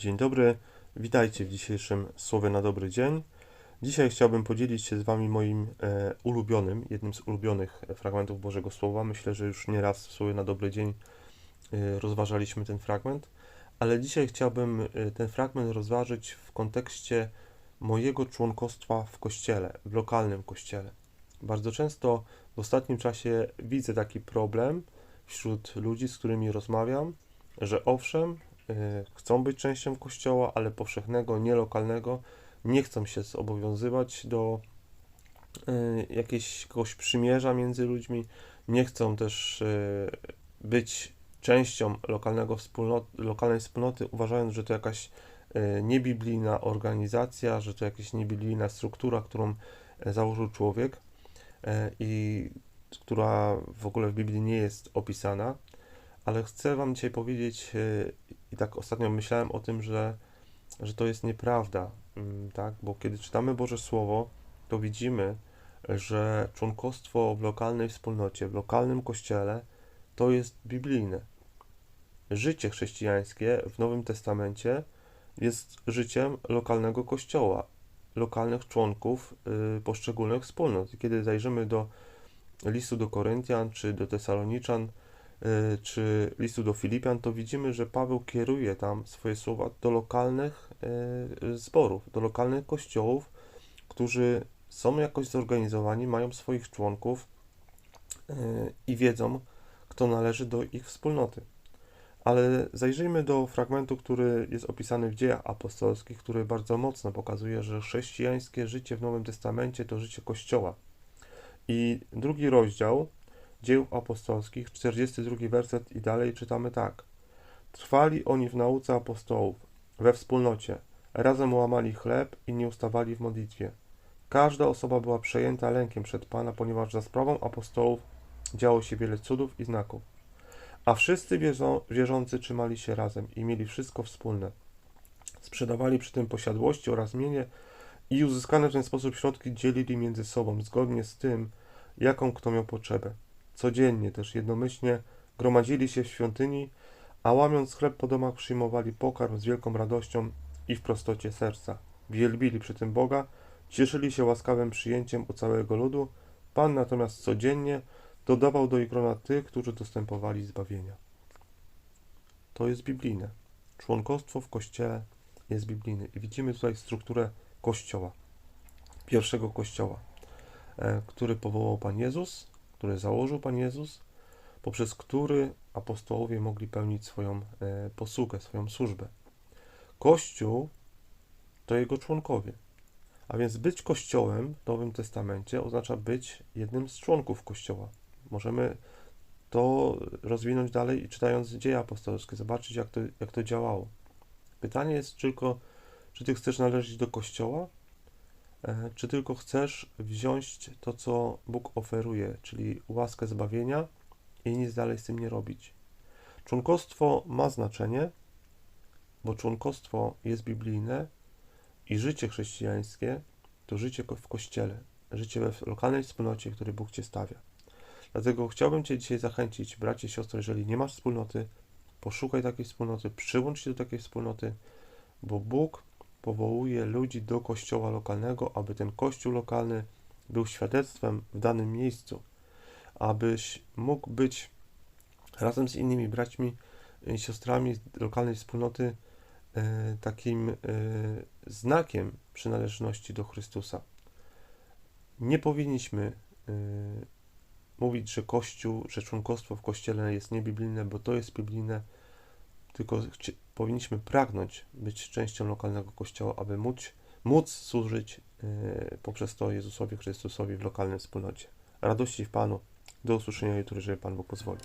Dzień dobry, witajcie w dzisiejszym Słowie na dobry dzień. Dzisiaj chciałbym podzielić się z Wami moim e, ulubionym, jednym z ulubionych fragmentów Bożego Słowa. Myślę, że już nieraz w Słowie na dobry dzień e, rozważaliśmy ten fragment, ale dzisiaj chciałbym e, ten fragment rozważyć w kontekście mojego członkostwa w kościele, w lokalnym kościele. Bardzo często w ostatnim czasie widzę taki problem wśród ludzi, z którymi rozmawiam, że owszem, chcą być częścią kościoła, ale powszechnego, nielokalnego, nie chcą się zobowiązywać do y, jakiegoś przymierza między ludźmi, nie chcą też y, być częścią lokalnego wspólnot, lokalnej wspólnoty, uważając, że to jakaś niebiblijna organizacja, że to jakaś niebiblijna struktura, którą założył człowiek i która w ogóle w Biblii nie jest opisana ale chcę Wam dzisiaj powiedzieć, e, i tak ostatnio myślałem o tym, że, że to jest nieprawda, mm, tak? Bo kiedy czytamy Boże Słowo, to widzimy, że członkostwo w lokalnej wspólnocie, w lokalnym kościele, to jest biblijne. Życie chrześcijańskie w Nowym Testamencie jest życiem lokalnego kościoła, lokalnych członków y, poszczególnych wspólnot. I kiedy zajrzymy do listu do Koryntian czy do Tesaloniczan, czy listu do Filipian, to widzimy, że Paweł kieruje tam swoje słowa do lokalnych y, zborów, do lokalnych kościołów, którzy są jakoś zorganizowani, mają swoich członków y, i wiedzą, kto należy do ich wspólnoty. Ale zajrzyjmy do fragmentu, który jest opisany w dziejach apostolskich, który bardzo mocno pokazuje, że chrześcijańskie życie w Nowym Testamencie to życie Kościoła. I drugi rozdział Dzieł apostolskich, 42 werset i dalej czytamy tak. Trwali oni w nauce apostołów, we wspólnocie, razem łamali chleb i nie ustawali w modlitwie. Każda osoba była przejęta lękiem przed Pana, ponieważ za sprawą apostołów działo się wiele cudów i znaków. A wszyscy wierzący trzymali się razem i mieli wszystko wspólne. Sprzedawali przy tym posiadłości oraz mienie i uzyskane w ten sposób środki dzielili między sobą, zgodnie z tym, jaką kto miał potrzebę. Codziennie też jednomyślnie gromadzili się w świątyni, a łamiąc chleb po domach przyjmowali pokarm z wielką radością i w prostocie serca. Wielbili przy tym Boga, cieszyli się łaskawym przyjęciem u całego ludu. Pan natomiast codziennie dodawał do ich grona tych, którzy dostępowali zbawienia. To jest biblijne. Członkostwo w Kościele jest biblijne. I widzimy tutaj strukturę Kościoła. Pierwszego Kościoła, e, który powołał Pan Jezus które założył Pan Jezus, poprzez który apostołowie mogli pełnić swoją e, posługę, swoją służbę. Kościół to jego członkowie. A więc być kościołem w Nowym Testamencie oznacza być jednym z członków kościoła. Możemy to rozwinąć dalej, czytając dzieje apostolskie, zobaczyć, jak to, jak to działało. Pytanie jest tylko, czy ty chcesz należeć do kościoła, czy tylko chcesz wziąć to, co Bóg oferuje, czyli łaskę zbawienia i nic dalej z tym nie robić? Członkostwo ma znaczenie, bo członkostwo jest biblijne i życie chrześcijańskie to życie w kościele, życie w lokalnej wspólnocie, w której Bóg cię stawia. Dlatego chciałbym Cię dzisiaj zachęcić, bracie i siostry, jeżeli nie masz wspólnoty, poszukaj takiej wspólnoty, przyłącz się do takiej wspólnoty, bo Bóg powołuje ludzi do kościoła lokalnego, aby ten kościół lokalny był świadectwem w danym miejscu, abyś mógł być razem z innymi braćmi i siostrami lokalnej wspólnoty e, takim e, znakiem przynależności do Chrystusa. Nie powinniśmy e, mówić, że Kościół, że członkostwo w Kościele jest niebiblijne, bo to jest biblijne tylko powinniśmy pragnąć być częścią lokalnego kościoła, aby móc, móc służyć yy, poprzez to Jezusowi Chrystusowi w lokalnej wspólnocie. Radości w Panu. Do usłyszenia jutro, jeżeli Pan Bóg pozwoli.